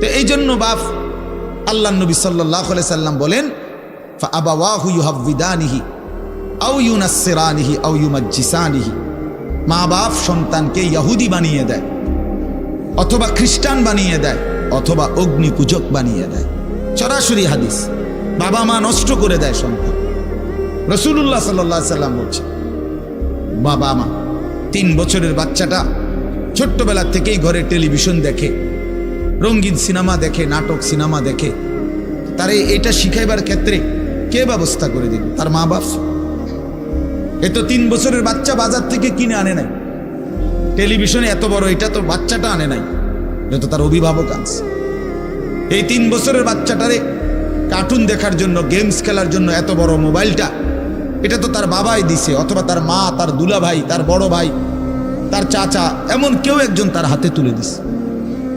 তো এই জন্য বাপ আল্লাহ নবী সাল্লাহ সাল্লাম বলেন আবাওয়াহু ইউহাবিদানিহি আউ ইউনাসেরানিহি আউ ইউমাজ্জিসানিহি। মা বাপ সন্তানকে ইয়াহুদি বানিয়ে দেয়, অথবা খ্রিস্টান বানিয়ে দেয়, অথবা অগ্নি পূজক বানিয়ে দেয়। সরাসরি হাদিস, বাবা মা নষ্ট করে দেয় সন্তান। রসুল্লাহ সাল্লাহ সাল্লাম বলছে, বাবা মা, তিন বছরের বাচ্চাটা ছোট্টবেলা থেকেই ঘরে টেলিভিশন দেখে রঙিন সিনেমা দেখে, নাটক, সিনেমা দেখে। তারে এটা শিখাইবার ক্ষেত্রে কে ব্যবস্থা করে দিবে? তার মা বাপ? এ তো তিন বছরের বাচ্চা বাজার থেকে কিনে আনে নাই। টেলিভিশনে এত বড়, এটা তো বাচ্চাটা আনে নাই। এটা তো তার অভিভাবক আনছে এই তিন বছরের বাচ্চাটারে কার্টুন দেখার জন্য গেমস খেলার জন্য এত বড় মোবাইলটা, এটা তো তার বাবাই দিছে, অথবা তার মা, তার দুলা ভাই তার বড় ভাই, তার চাচা, এমন কেউ একজন তার হাতে তুলে দিছে।